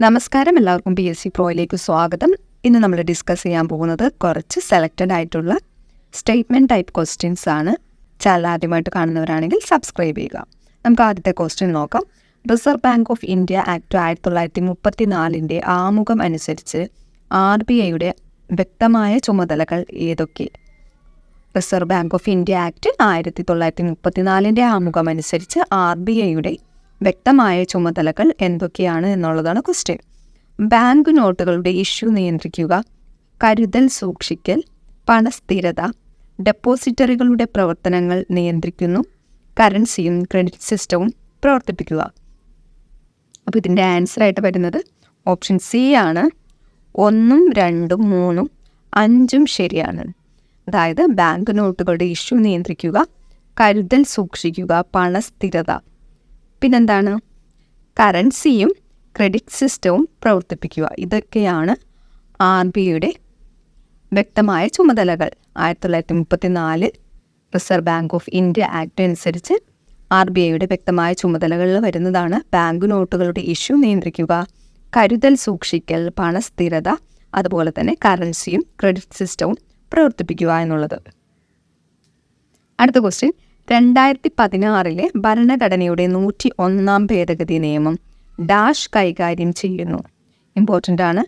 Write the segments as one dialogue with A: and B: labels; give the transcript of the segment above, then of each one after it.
A: നമസ്കാരം. എല്ലാവർക്കും P S C പ്രോയിലേക്ക് സ്വാഗതം. ഇന്ന് നമ്മൾ ഡിസ്കസ് ചെയ്യാൻ പോകുന്നത് കുറച്ച് സെലക്റ്റഡ് ആയിട്ടുള്ള സ്റ്റേറ്റ്മെന്റ് ടൈപ്പ് ക്വസ്റ്റ്യൻസ് ആണ്. ചാനൽ ആദ്യമായിട്ട് കാണുന്നവരാണെങ്കിൽ സബ്സ്ക്രൈബ് ചെയ്യുക. നമുക്ക് ആദ്യത്തെ ക്വസ്റ്റ്യൻ നോക്കാം. Reserve Bank of India Act ആയിരത്തി തൊള്ളായിരത്തി മുപ്പത്തി നാലിന്റെ ആമുഖം അനുസരിച്ച് ആർ ബി ഐയുടെ വ്യക്തമായ ചുമതലകൾ ഏതൊക്കെ? Reserve Bank of India Act ആയിരത്തി തൊള്ളായിരത്തി മുപ്പത്തിനാലിന്റെ ആമുഖം അനുസരിച്ച് ആർ ബി ഐയുടെ വ്യക്തമായ ചുമതലകൾ എന്തൊക്കെയാണ് എന്നുള്ളതാണ് ക്വസ്റ്റ്യൻ ബാങ്ക് നോട്ടുകളുടെ ഇഷ്യൂ നിയന്ത്രിക്കുക കരുതൽ സൂക്ഷിക്കൽ പണസ്ഥിരത ഡെപ്പോസിറ്ററികളുടെ പ്രവർത്തനങ്ങൾ നിയന്ത്രിക്കുന്നു കറൻസിയും ക്രെഡിറ്റ് സിസ്റ്റവും പ്രവർത്തിപ്പിക്കുക. അപ്പോൾ ഇതിന്റെ ആൻസറായിട്ട് വരുന്നത് ഓപ്ഷൻ സി ആണ്. ഒന്നും രണ്ടും മൂന്നും അഞ്ചും ശരിയാണ്. അതായത് ബാങ്ക് നോട്ടുകളുടെ ഇഷ്യൂ നിയന്ത്രിക്കുക കരുതൽ സൂക്ഷിക്കുക പണസ്ഥിരത പിന്നെന്താണ്? കറൻസിയും ക്രെഡിറ്റ് സിസ്റ്റവും പ്രവർത്തിപ്പിക്കുക. ഇതൊക്കെയാണ് ആർ ബി ഐയുടെ വ്യക്തമായ ചുമതലകൾ. ആയിരത്തി തൊള്ളായിരത്തി മുപ്പത്തി നാല് Reserve Bank of India Act അനുസരിച്ച് ആർ ബി ഐയുടെ വ്യക്തമായ ചുമതലകളിൽ വരുന്നതാണ് ബാങ്ക് നോട്ടുകളുടെ ഇഷ്യൂ നിയന്ത്രിക്കുക കരുതൽ സൂക്ഷിക്കൽ പണസ്ഥിരത അതുപോലെ തന്നെ കറൻസിയും ക്രെഡിറ്റ് സിസ്റ്റവും പ്രവർത്തിപ്പിക്കുക എന്നുള്ളത്. അടുത്ത ക്വസ്റ്റ്യൻ. രണ്ടായിരത്തി പതിനാറിലെ ഭരണഘടനയുടെ നൂറ്റി ഒന്നാം ഭേദഗതി നിയമം ഡാഷ് കൈകാര്യം ചെയ്യുന്നു. ഇമ്പോർട്ടന്റ് ആണ്.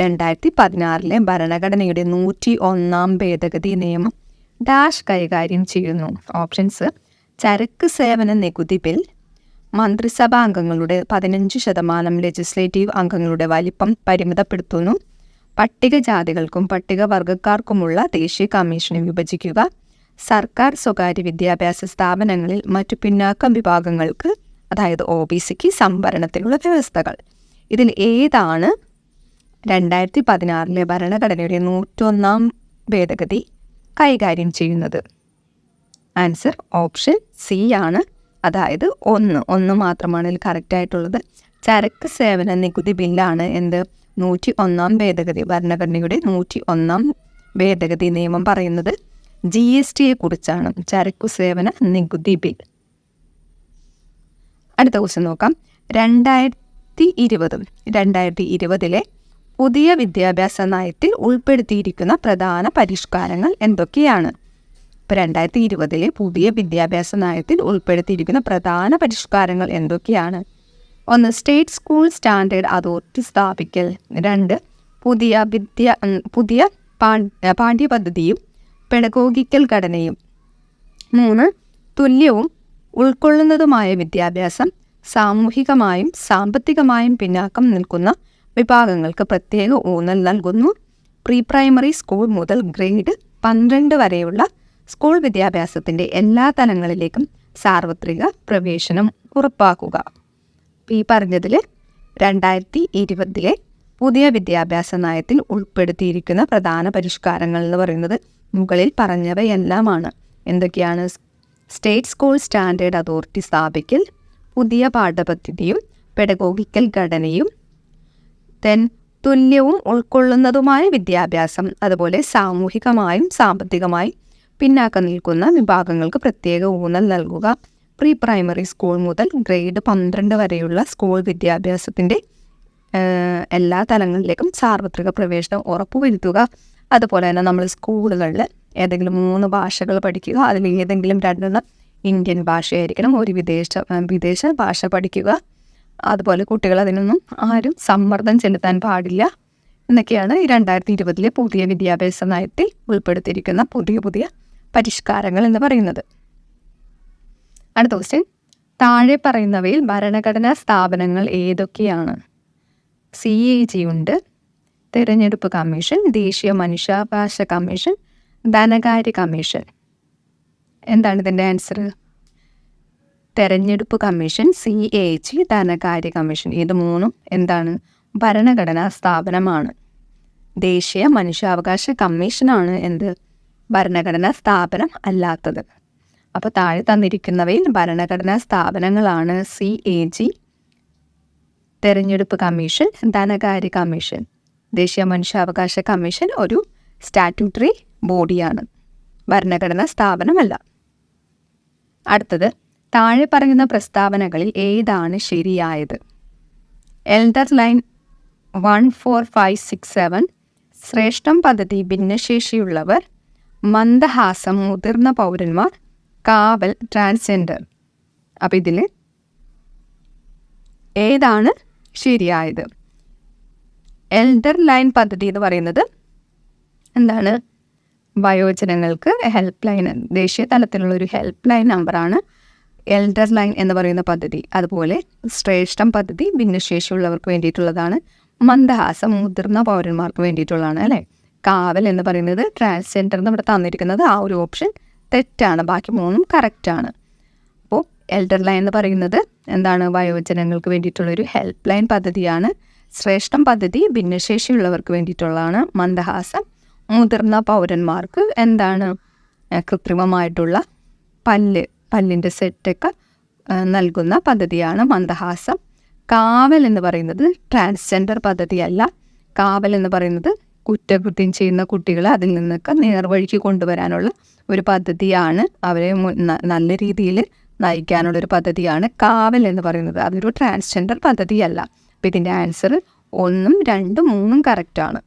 A: രണ്ടായിരത്തി പതിനാറിലെ ഭരണഘടനയുടെ നൂറ്റി ഒന്നാം ഭേദഗതി നിയമം ഡാഷ് കൈകാര്യം ചെയ്യുന്നു. ഓപ്ഷൻസ് ചരക്ക് സേവന നികുതി ബിൽ മന്ത്രിസഭാ അംഗങ്ങളുടെ പതിനഞ്ച് ശതമാനം ലെജിസ്ലേറ്റീവ് അംഗങ്ങളുടെ വലിപ്പം പരിമിതപ്പെടുത്തുന്നു. പട്ടികജാതികൾക്കും പട്ടികവർഗക്കാർക്കുമുള്ള ദേശീയ കമ്മീഷനെ വിഭജിക്കുക. സർക്കാർ സ്വകാര്യ വിദ്യാഭ്യാസ സ്ഥാപനങ്ങളിൽ മറ്റു പിന്നാക്കം വിഭാഗങ്ങൾക്ക് അതായത് ഒ ബി സിക്ക് സംവരണത്തിനുള്ള വ്യവസ്ഥകൾ. ഇതിൽ ഏതാണ്? രണ്ടായിരത്തി പതിനാറിലെ ഭരണഘടനയുടെ നൂറ്റൊന്നാം ഭേദഗതി കൈകാര്യം ചെയ്യുന്നത്. ആൻസർ ഓപ്ഷൻ സി ആണ്. അതായത് ഒന്ന് ഒന്ന് മാത്രമാണ് ഇതിൽ കറക്റ്റായിട്ടുള്ളത് ചരക്ക് സേവന നികുതി ബില്ലാണ് എന്ത്? നൂറ്റി ഒന്നാം ഭേദഗതി ഭരണഘടനയുടെ നൂറ്റി ഒന്നാം ഭേദഗതി നിയമം പറയുന്നത്. ജി എസ് ടിയെ കുറിച്ചാണ് ചരക്കു സേവന നികുതി ബിൽ. അടുത്ത ക്വസ്റ്റ്യൻ നോക്കാം. രണ്ടായിരത്തി ഇരുപതും രണ്ടായിരത്തി ഇരുപതിലെ പുതിയ വിദ്യാഭ്യാസ നയത്തിൽ ഉൾപ്പെടുത്തിയിരിക്കുന്ന പ്രധാന പരിഷ്കാരങ്ങൾ എന്തൊക്കെയാണ്? ഇപ്പോൾ രണ്ടായിരത്തി ഇരുപതിലെ പുതിയ വിദ്യാഭ്യാസ നയത്തിൽ ഉൾപ്പെടുത്തിയിരിക്കുന്ന പ്രധാന പരിഷ്കാരങ്ങൾ എന്തൊക്കെയാണ്? ഒന്ന് സ്റ്റേറ്റ് സ്കൂൾ സ്റ്റാൻഡേർഡ് അതോറിറ്റി സ്ഥാപിക്കൽ. രണ്ട് പുതിയ വിദ്യ പുതിയ പാഠ്യപദ്ധതിയും പെഡഗോഗിക്കൽ ഘടനയും. മൂന്ന് തുല്യവും ഉൾക്കൊള്ളുന്നതുമായ വിദ്യാഭ്യാസം സാമൂഹികമായും സാമ്പത്തികമായും പിന്നാക്കം നിൽക്കുന്ന വിഭാഗങ്ങൾക്ക് പ്രത്യേക ഊന്നൽ നൽകുന്നു. പ്രീ പ്രൈമറി സ്കൂൾ മുതൽ ഗ്രേഡ് പന്ത്രണ്ട് വരെയുള്ള സ്കൂൾ വിദ്യാഭ്യാസത്തിന്റെ എല്ലാ തലങ്ങളിലേക്കും സാർവത്രിക പ്രവേശനം ഉറപ്പാക്കുക. ഈ പറഞ്ഞതിൽ രണ്ടായിരത്തി ഇരുപതിലെ പുതിയ വിദ്യാഭ്യാസ നയത്തിൽ ഉൾപ്പെടുത്തിയിരിക്കുന്ന പ്രധാന പരിഷ്കാരങ്ങൾ എന്ന് പറയുന്നത് മുകളിൽ പറഞ്ഞവയെല്ലാമാണ്. എന്തൊക്കെയാണ്? സ്റ്റേറ്റ് സ്കൂൾ സ്റ്റാൻഡേർഡ് അതോറിറ്റി സ്ഥാപിക്കൽ പുതിയ പാഠപദ്ധതിയും പെഡഗോഗിക്കൽ ഘടനയും തെൻ തുല്യവും ഉൾക്കൊള്ളുന്നതുമായ വിദ്യാഭ്യാസം അതുപോലെ സാമൂഹികമായും സാമ്പത്തികമായും പിന്നാക്കം നിൽക്കുന്ന വിഭാഗങ്ങൾക്ക് പ്രത്യേക ഊന്നൽ നൽകുക. പ്രീ പ്രൈമറി സ്കൂൾ മുതൽ ഗ്രേഡ് പന്ത്രണ്ട് വരെയുള്ള സ്കൂൾ വിദ്യാഭ്യാസത്തിന്റെ എല്ലാ തലങ്ങളിലേക്കും സാർവത്രിക പ്രവേശനം ഉറപ്പുവരുത്തുക. അതുപോലെ തന്നെ നമ്മൾ സ്കൂളുകളിൽ ഏതെങ്കിലും മൂന്ന് ഭാഷകൾ പഠിക്കുക അതിൽ ഏതെങ്കിലും രണ്ടെണ്ണം ഇന്ത്യൻ ഭാഷയായിരിക്കണം ഒരു വിദേശ വിദേശ ഭാഷ പഠിക്കുക. അതുപോലെ കുട്ടികൾ അതിനൊന്നും ആരും സമ്മർദ്ദം ചെലുത്താൻ പാടില്ല എന്നൊക്കെയാണ് ഈ രണ്ടായിരത്തി ഇരുപതിലെ പുതിയ വിദ്യാഭ്യാസ നയത്തിൽ ഉൾപ്പെടുത്തിയിരിക്കുന്ന പുതിയ പുതിയ പരിഷ്കാരങ്ങൾ എന്ന് പറയുന്നത്. അടുത്ത ക്വസ്റ്റ്യൻ താഴെ പറയുന്നവയിൽ ഭരണഘടനാ സ്ഥാപനങ്ങൾ ഏതൊക്കെയാണ്? സി എ ജി ഉണ്ട് തെരഞ്ഞെടുപ്പ് കമ്മീഷൻ ദേശീയ മനുഷ്യാവകാശ കമ്മീഷൻ ധനകാര്യ കമ്മീഷൻ. എന്താണ് ഇതിന്റെ ആൻസർ തെരഞ്ഞെടുപ്പ് കമ്മീഷൻ സി എ ജി ധനകാര്യ കമ്മീഷൻ. ഇത് മൂന്നും എന്താണ്? ഭരണഘടനാ സ്ഥാപനമാണ്. ദേശീയ മനുഷ്യാവകാശ കമ്മീഷനാണ് എന്ത്? ഭരണഘടനാ സ്ഥാപനം അല്ലാത്തത്. അപ്പോൾ താഴെ തന്നിരിക്കുന്നവയിൽ ഭരണഘടനാ സ്ഥാപനങ്ങളാണ് സി എ ജി തെരഞ്ഞെടുപ്പ് കമ്മീഷൻ ധനകാര്യ കമ്മീഷൻ. ദേശീയ മനുഷ്യാവകാശ കമ്മീഷൻ ഒരു സ്റ്റാറ്റ്യൂട്ടറി ബോഡിയാണ്. ഭരണഘടനാ സ്ഥാപനമല്ല. അടുത്തത് താഴെ പറയുന്ന പ്രസ്താവനകളിൽ ഏതാണ് ശരിയായത്? Elder line one four five six seven ശ്രേഷ്ഠം പദ്ധതി ഭിന്നശേഷിയുള്ളവർ മന്ദഹാസം മുതിർന്ന പൗരന്മാർ കാവൽ ട്രാൻസ്ജെൻഡർ. അപ്പം ഇതിൽ ഏതാണ് ശരിയായത്? എൽഡർ ലൈൻ പദ്ധതി എന്ന് പറയുന്നത് എന്താണ്? വയോജനങ്ങൾക്ക് ഹെൽപ്പ് ലൈൻ ദേശീയ തലത്തിലുള്ള ഒരു ഹെൽപ്പ് ലൈൻ നമ്പറാണ് എൽഡർ ലൈൻ എന്ന് പറയുന്ന പദ്ധതി. അതുപോലെ ശ്രേഷ്ഠം പദ്ധതി ഭിന്നശേഷിയുള്ളവർക്ക് വേണ്ടിയിട്ടുള്ളതാണ് മന്ദഹാസം മുതിർന്ന പൗരന്മാർക്ക് വേണ്ടിയിട്ടുള്ളതാണ് അല്ലേ? കാവൽ എന്ന് പറയുന്നത് ട്രാൻസ്ജെൻഡർ എന്ന് ഇവിടെ തന്നിരിക്കുന്നത് ആ ഒരു ഓപ്ഷൻ തെറ്റാണ്. ബാക്കി മൂന്നും കറക്റ്റാണ് അപ്പോൾ എൽഡർ ലൈൻ എന്ന് പറയുന്നത് എന്താണ്? വയോജനങ്ങൾക്ക് വേണ്ടിയിട്ടുള്ളൊരു ഹെൽപ്പ് ലൈൻ പദ്ധതിയാണ്. ശ്രേഷ്ഠം പദ്ധതി ഭിന്നശേഷിയുള്ളവർക്ക് വേണ്ടിയിട്ടുള്ളതാണ് മന്ദഹാസം. മുതിർന്ന പൗരന്മാർക്ക് എന്താണ് കൃത്രിമമായിട്ടുള്ള പല്ല് പല്ലിന്റെ സെറ്റൊക്കെ നൽകുന്ന പദ്ധതിയാണ് മന്ദഹാസം. കാവൽ എന്ന് പറയുന്നത് ട്രാൻസ്ജെൻഡർ പദ്ധതിയല്ല. കാവൽ എന്ന് പറയുന്നത് കുറ്റകൃത്യം ചെയ്യുന്ന കുട്ടികളെ അതിൽ നിന്നൊക്കെ നേർവഴിക്ക് കൊണ്ടുവരാനുള്ള ഒരു പദ്ധതിയാണ്. അവരെ നല്ല രീതിയിൽ നയിക്കാനുള്ള ഒരു പദ്ധതിയാണ് കാവൽ എന്ന് പറയുന്നത്. അതൊരു ട്രാൻസ്ജെൻഡർ പദ്ധതിയല്ല. അപ്പം ഇതിന്റെ ആൻസർ ഒന്നും രണ്ടും മൂന്നും കറക്റ്റാണ്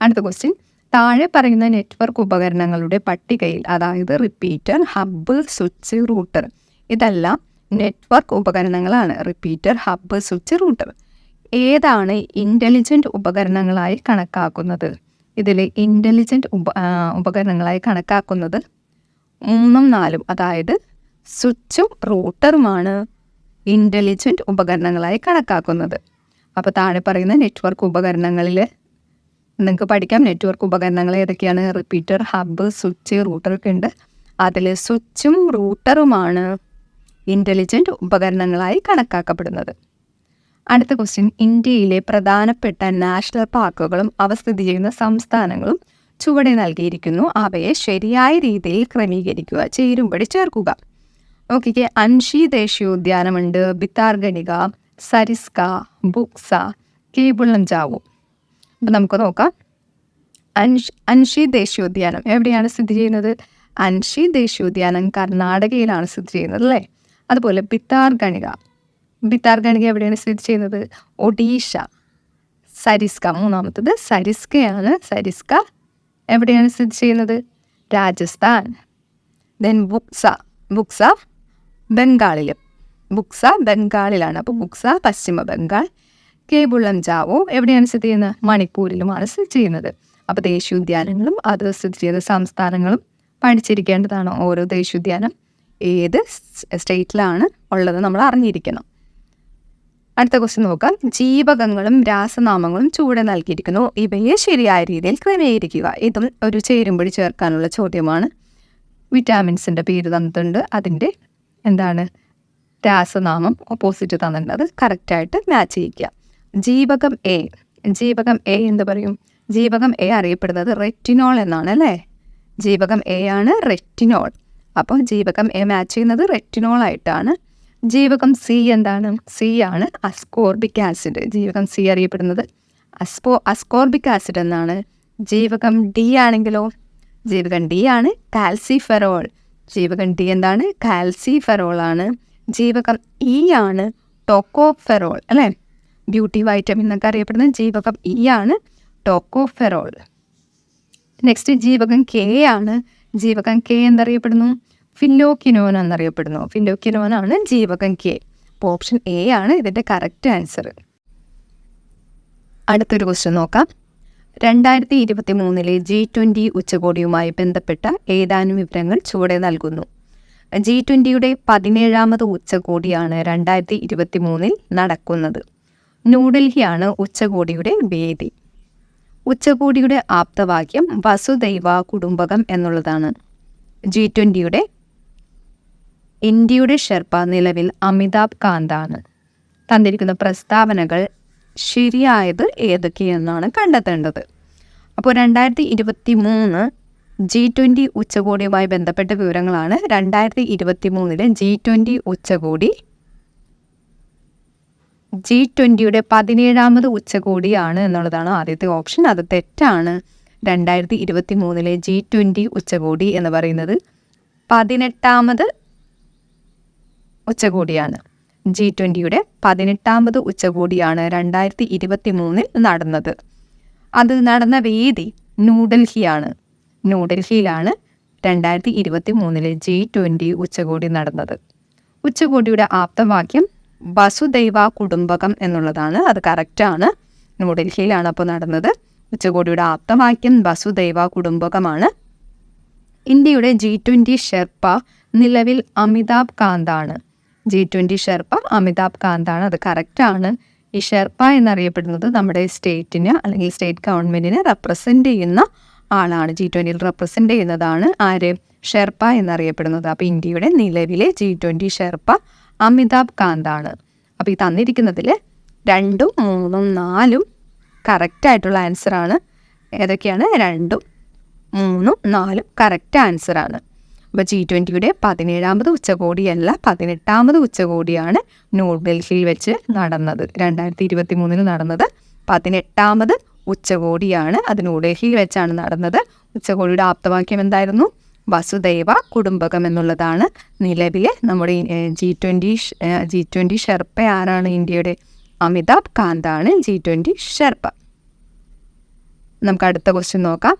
A: അടുത്ത ക്വസ്റ്റ്യൻ താഴെ പറയുന്ന നെറ്റ്വർക്ക് ഉപകരണങ്ങളുടെ പട്ടികയിൽ അതായത് റിപ്പീറ്റർ ഹബ്ബ് സ്വിച്ച് റൂട്ടർ ഇതെല്ലാം നെറ്റ്വർക്ക് ഉപകരണങ്ങളാണ്. റിപ്പീറ്റർ ഹബ്ബ് സ്വിച്ച് റൂട്ടർ ഏതാണ് ഇന്റലിജന്റ് ഉപകരണങ്ങളായി കണക്കാക്കുന്നത്? ഇതിൽ ഇന്റലിജന്റ് ഉപ ഉപകരണങ്ങളായി കണക്കാക്കുന്നത് മൂന്നും നാലും അതായത് സ്വിച്ചും റൂട്ടറുമാണ് ഇന്റലിജന്റ് ഉപകരണങ്ങളായി കണക്കാക്കുന്നത്. അപ്പോൾ താഴെ പറയുന്ന നെറ്റ്വർക്ക് ഉപകരണങ്ങളിൽ നിങ്ങൾക്ക് പഠിക്കാം. നെറ്റ്വർക്ക് ഉപകരണങ്ങൾ ഏതൊക്കെയാണ്? റിപ്പീറ്റർ ഹബ്ബ് സ്വിച്ച് റൂട്ടറൊക്കെ ഉണ്ട്. അതിൽ സ്വിച്ചും റൂട്ടറുമാണ് ഇന്റലിജന്റ് ഉപകരണങ്ങളായി കണക്കാക്കപ്പെടുന്നത്. അടുത്ത ക്വസ്റ്റ്യൻ ഇന്ത്യയിലെ പ്രധാനപ്പെട്ട നാഷണൽ പാർക്കുകളും അവ സ്ഥിതി ചെയ്യുന്ന സംസ്ഥാനങ്ങളും ചുവടെ നൽകിയിരിക്കുന്നു. അവയെ ശരിയായ രീതിയിൽ ക്രമീകരിക്കുക ചേരുമ്പടി ചേർക്കുക. നോക്കിക്കേ അൻഷി ദേശീയോദ്യാനമുണ്ട്. ബിത്താർഗണിക സരിസ്ക ബുക്സ കേബിളഞ്ചാവു അപ്പം നമുക്ക് നോക്കാം. അൻഷ് അൻഷി ദേശീയോദ്യാനം എവിടെയാണ് സ്ഥിതി ചെയ്യുന്നത്? അൻഷി ദേശീയോദ്യാനം കർണാടകയിലാണ് സ്ഥിതി ചെയ്യുന്നത് അല്ലേ? അതുപോലെ ബിത്താർഗണിക ബിത്താർഗണിക എവിടെയാണ് സ്ഥിതി ചെയ്യുന്നത്? ഒഡീഷ. സരിസ്ക മൂന്നാമത്തത് സരിസ്കയാണ്. സരിസ്ക എവിടെയാണ് സ്ഥിതി ചെയ്യുന്നത്? രാജസ്ഥാൻ. ദെൻ ബുക്സ. ബുക്സ ബംഗാളിലും. ബുക്സ ബംഗാളിലാണ്. അപ്പോൾ ബുക്സ പശ്ചിമ ബംഗാൾ കേബുളം ജാവോ എവിടെയാണ് സ്ഥിതി ചെയ്യുന്നത്? മണിപ്പൂരിലുമാണ് സ്ഥിതി ചെയ്യുന്നത്. അപ്പോൾ ദേശീയോദ്യാനങ്ങളും അത് സ്ഥിതി ചെയ്ത സംസ്ഥാനങ്ങളും പഠിച്ചിരിക്കേണ്ടതാണ്. ഓരോ ദേശീയോദ്യാനം ഏത് സ്റ്റേറ്റിലാണ് ഉള്ളത് നമ്മൾ അറിഞ്ഞിരിക്കണം. അടുത്ത ക്വസ്റ്റ്യൻ നോക്കാം. ജീവകങ്ങളും രാസനാമങ്ങളും ചൂടെ നൽകിയിരിക്കുന്നു. ഇവയെ ശരിയായ രീതിയിൽ ക്രമീകരിക്കുക. ഇതും ഒരു ചേരുമ്പടി ചേർക്കാനുള്ള ചോദ്യമാണ്. വിറ്റാമിൻസിന്റെ പേര് തന്നിട്ടുണ്ട്. അതിന്റെ എന്താണ്? രാസനാമം ഓപ്പോസിറ്റ് തന്നിട്ടുണ്ട് അത് കറക്റ്റായിട്ട് മാച്ച് ചെയ്യിക്കുക. ജീവകം എ ജീവകം എ എന്ന് പറയും? ജീവകം എ അറിയപ്പെടുന്നത് റെറ്റിനോൾ എന്നാണ് അല്ലേ? ജീവകം എ ആണ് റെറ്റിനോൾ അപ്പോൾ ജീവകം എ മാച്ച് ചെയ്യുന്നത് റെറ്റിനോൾ ആയിട്ടാണ്. ജീവകം സി എന്താണ്? സി ആണ് അസ്കോർബിക് ആസിഡ് ജീവകം സി അറിയപ്പെടുന്നത് അസ്പോ അസ്കോർബിക് ആസിഡ് എന്നാണ്. ജീവകം ഡി ആണെങ്കിലോ? ജീവകം ഡി ആണ് കാൽസിഫെറോൾ ജീവകം ഡി എന്താണ് കാൽസിഫെറോൾ ആണ് ജീവകം ഇ ആണ്. ടോക്കോഫെറോൾ അല്ലേ? ബ്യൂട്ടി വൈറ്റമിൻ എന്നൊക്കെ അറിയപ്പെടുന്ന ജീവകം ഇ ആണ്. ടോക്കോഫെറോൾ. നെക്സ്റ്റ് ജീവകം കെ ആണ്. ജീവകം കെ എന്നറിയപ്പെടുന്നു ഫില്ലോക്കിനോൻ എന്നറിയപ്പെടുന്നു. ഫില്ലോക്കിനോൻ ആണ് ജീവകം കെ അപ്പോൾ ഓപ്ഷൻ എ ആണ് ഇതിന്റെ കറക്റ്റ് ആൻസർ അടുത്തൊരു ക്വസ്റ്റ്യൻ നോക്കാം. രണ്ടായിരത്തി ഇരുപത്തി മൂന്നിലെ ജി ട്വന്റി ഉച്ചകോടിയുമായി ബന്ധപ്പെട്ട ഏതാനും വിവരങ്ങൾ ചുവടെ നൽകുന്നു. ജി ട്വന്റിയുടെ പതിനേഴാമത് ഉച്ചകോടിയാണ് രണ്ടായിരത്തി ഇരുപത്തി മൂന്നിൽ നടക്കുന്നത്. ന്യൂഡൽഹിയാണ് ഉച്ചകോടിയുടെ വേദി. ഉച്ചകോടിയുടെ ആപ്തവാക്യം വസുദൈവ കുടുംബകം എന്നുള്ളതാണ്. ജി ട്വന്റിയുടെ ഇന്ത്യയുടെ ഷെർപ്പ നിലവിൽ അമിതാഭ് കാന്താണ്. തന്നിരിക്കുന്ന പ്രസ്താവനകൾ ശരിയായത് ഏതൊക്കെയെന്നാണ് കണ്ടെത്തേണ്ടത്. അപ്പോൾ രണ്ടായിരത്തി ഇരുപത്തി മൂന്ന് ജി ട്വന്റി ഉച്ചകോടിയുമായി ബന്ധപ്പെട്ട വിവരങ്ങളാണ് രണ്ടായിരത്തി ഇരുപത്തി മൂന്നിലെ ജി ട്വന്റി ഉച്ചകോടി. ജി ട്വന്റിയുടെ പതിനേഴാമത് ഉച്ചകോടിയാണ് എന്നുള്ളതാണ് ആദ്യത്തെ ഓപ്ഷൻ. അത് തെറ്റാണ്. രണ്ടായിരത്തി ഇരുപത്തി മൂന്നിലെ ജി ട്വന്റി ഉച്ചകോടി എന്ന് പറയുന്നത് പതിനെട്ടാമത് ഉച്ചകോടിയാണ്. ജി ട്വന്റിയുടെ പതിനെട്ടാമത് ഉച്ചകോടിയാണ് രണ്ടായിരത്തി ഇരുപത്തി മൂന്നിൽ നടന്നത്. അത് നടന്ന വേദി ന്യൂഡൽഹിയാണ്. ന്യൂഡൽഹിയിലാണ് രണ്ടായിരത്തി ഇരുപത്തി മൂന്നിലെ ജി ട്വന്റി ഉച്ചകോടി നടന്നത്. ഉച്ചകോടിയുടെ ആപ്തവാക്യം വസുദൈവ കുടുംബകം എന്നുള്ളതാണ്. അത് കറക്റ്റാണ് ന്യൂഡൽഹിയിലാണ് അപ്പോൾ നടന്നത്. ഉച്ചകോടിയുടെ ആപ്തവാക്യം വസുദൈവ കുടുംബകമാണ്. ഇന്ത്യയുടെ ജി ട്വന്റി ഷെർപ്പ നിലവിൽ അമിതാഭ് കാന്താണ്. ജി ട്വന്റി ഷെർപ്പ അമിതാഭ് കാന്താണ്. അത് കറക്റ്റാണ്. ഈ ഷെർപ്പ എന്നറിയപ്പെടുന്നത് നമ്മുടെ സ്റ്റേറ്റിന് അല്ലെങ്കിൽ സ്റ്റേറ്റ് ഗവൺമെന്റിനെ റെപ്രസെന്റ് ചെയ്യുന്ന ആളാണ്. ജി ട്വന്റിയിൽ റെപ്രസെന്റ് ചെയ്യുന്നതാണ് ആര്? ഷെർപ്പ എന്നറിയപ്പെടുന്നത്. അപ്പോൾ ഇന്ത്യയുടെ നിലവിലെ ജി ട്വന്റി ഷെർപ്പ അമിതാഭ് കാന്താണ്. അപ്പോൾ ഈ തന്നിരിക്കുന്നതിൽ രണ്ടും മൂന്നും നാലും കറക്റ്റായിട്ടുള്ള ആൻസറാണ് ഏതൊക്കെയാണ്? രണ്ടും മൂന്നും നാലും കറക്റ്റ് ആൻസറാണ് അപ്പോൾ ജി ട്വന്റിയുടെ പതിനേഴാമത് ഉച്ചകോടിയല്ല പതിനെട്ടാമത് ഉച്ചകോടിയാണ് ന്യൂഡൽഹിയിൽ വെച്ച് നടന്നത്. രണ്ടായിരത്തി ഇരുപത്തി മൂന്നിൽ നടന്നത് പതിനെട്ടാമത് ഉച്ചകോടിയാണ് അത് ന്യൂഡൽഹിയിൽ വെച്ചാണ് നടന്നത്. ഉച്ചകോടിയുടെ ആപ്തവാക്യം എന്തായിരുന്നു? വസുദൈവ കുടുംബകം എന്നുള്ളതാണ് നിലവിലെ നമ്മുടെ G twenty G twenty sherpa ആരാണ്? ഇന്ത്യയുടെ അമിതാഭ് കാന്താണ് ജി ട്വന്റി ഷെർപ്പ. നമുക്ക് അടുത്ത ക്വസ്റ്റ്യൻ നോക്കാം.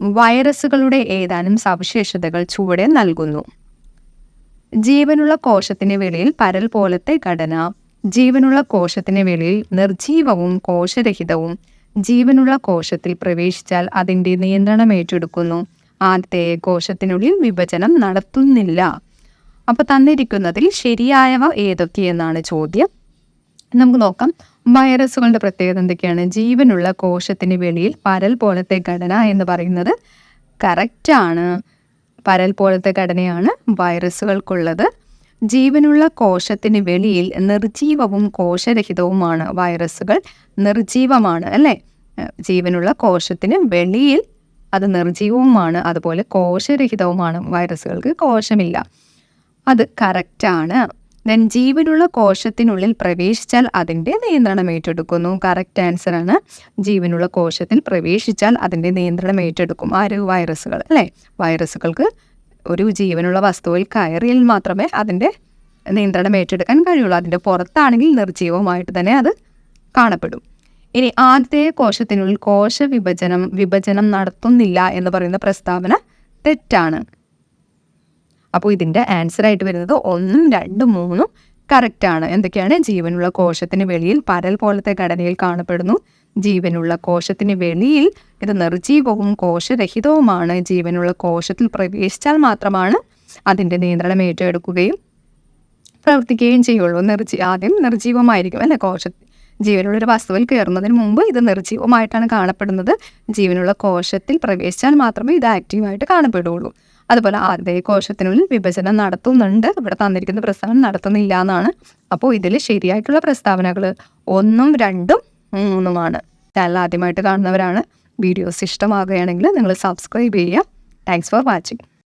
A: വൈറസുകളുടെ ഏതാനും സവിശേഷതകൾ ചുവടെ നൽകുന്നു. ജീവനുള്ള കോശത്തിന് വെളിയിൽ പരൽ പോലത്തെ ഘടന ജീവനുള്ള കോശത്തിന് വെളിയിൽ നിർജീവവും കോശരഹിതവും ജീവനുള്ള കോശത്തിൽ പ്രവേശിച്ചാൽ അതിന്റെ നിയന്ത്രണം ഏറ്റെടുക്കുന്നു. ആദ്യത്തെ കോശത്തിനുള്ളിൽ വിഭജനം നടത്തുന്നില്ല. അപ്പോൾ തന്നിരിക്കുന്നതിൽ ശരിയായവ ഏതൊക്കെയെന്നാണ് ചോദ്യം. നമുക്ക് നോക്കാം. വൈറസുകളുടെ പ്രത്യേകത എന്തൊക്കെയാണ്? ജീവനുള്ള കോശത്തിന് വെളിയിൽ പരൽ പോലത്തെ ഘടന എന്ന് പറയുന്നത് കറക്റ്റാണ് പരൽ പോലത്തെ ഘടനയാണ് വൈറസുകൾക്കുള്ളത്. ജീവനുള്ള കോശത്തിന് വെളിയിൽ നിർജീവവും കോശരഹിതവുമാണ് വൈറസുകൾ. നിർജീവമാണ് അല്ലേ? ജീവനുള്ള കോശത്തിന് വെളിയിൽ അത് നിർജീവവുമാണ് അതുപോലെ കോശരഹിതവുമാണ് വൈറസുകൾക്ക് കോശമില്ല. അത് കറക്റ്റാണ് ദെൻ ജീവനുള്ള കോശത്തിനുള്ളിൽ പ്രവേശിച്ചാൽ അതിന്റെ നിയന്ത്രണം ഏറ്റെടുക്കുന്നു. കറക്റ്റ് ആൻസർ ആണ്. ജീവനുള്ള കോശത്തിൽ പ്രവേശിച്ചാൽ അതിന്റെ നിയന്ത്രണം ഏറ്റെടുക്കും. ആര് വൈറസുകൾ അല്ലേ? വൈറസുകൾക്ക് ഒരു ജീവനുള്ള വസ്തുവിൽ കയറിയാൽ മാത്രമേ അതിന്റെ നിയന്ത്രണം ഏറ്റെടുക്കാൻ കഴിയുള്ളൂ. അതിന്റെ പുറത്താണെങ്കിൽ നിർജീവമായിട്ട് തന്നെ അത് കാണപ്പെടും. ഇനി ആദ്യത്തെ കോശത്തിനുള്ളിൽ കോശ വിഭജനം വിഭജനം നടത്തുന്നില്ല എന്ന് പറയുന്ന പ്രസ്താവന തെറ്റാണ്. അപ്പോൾ ഇതിന്റെ ആൻസർ ആയിട്ട് വരുന്നത് ഒന്നും രണ്ടും മൂന്നും കറക്റ്റാണ് എന്തൊക്കെയാണ്? ജീവനുള്ള കോശത്തിന് വെളിയിൽ പരൽ പോലത്തെ ഘടനയിൽ കാണപ്പെടുന്നു. ജീവനുള്ള കോശത്തിന് വെളിയിൽ ഇത് നിർജീവവും കോശരഹിതവുമാണ്. ജീവനുള്ള കോശത്തിൽ പ്രവേശിച്ചാൽ മാത്രമാണ് അതിന്റെ നിയന്ത്രണം ഏറ്റെടുക്കുകയും പ്രവർത്തിക്കുകയും ചെയ്യുള്ളൂ. നിർജീ ആദ്യം നിർജീവമായിരിക്കും അല്ലെ കോശ ജീവനുള്ള ഒരു വസ്തുവിൽ കയറുന്നതിന് മുമ്പ് ഇത് നിർജീവമായിട്ടാണ് കാണപ്പെടുന്നത്. ജീവനുള്ള കോശത്തിൽ പ്രവേശിച്ചാൽ മാത്രമേ ഇത് ആക്റ്റീവായിട്ട് കാണപ്പെടുകയുള്ളൂ. അതുപോലെ ആദ്യ കോശത്തിനുള്ളിൽ വിഭജനം നടത്തുന്നുണ്ട്. ഇവിടെ തന്നിരിക്കുന്ന പ്രസ്താവന നടത്തുന്നില്ല എന്നാണ്. അപ്പോൾ ഇതിൽ ശരിയായിട്ടുള്ള പ്രസ്താവനകൾ ഒന്നും രണ്ടും മൂന്നുമാണ്. ചാനൽ ആദ്യമായിട്ട് കാണുന്നവരാണ്. വീഡിയോസ് ഇഷ്ടമാകുകയാണെങ്കിൽ നിങ്ങൾ സബ്സ്ക്രൈബ് ചെയ്യുക. Thanks for watching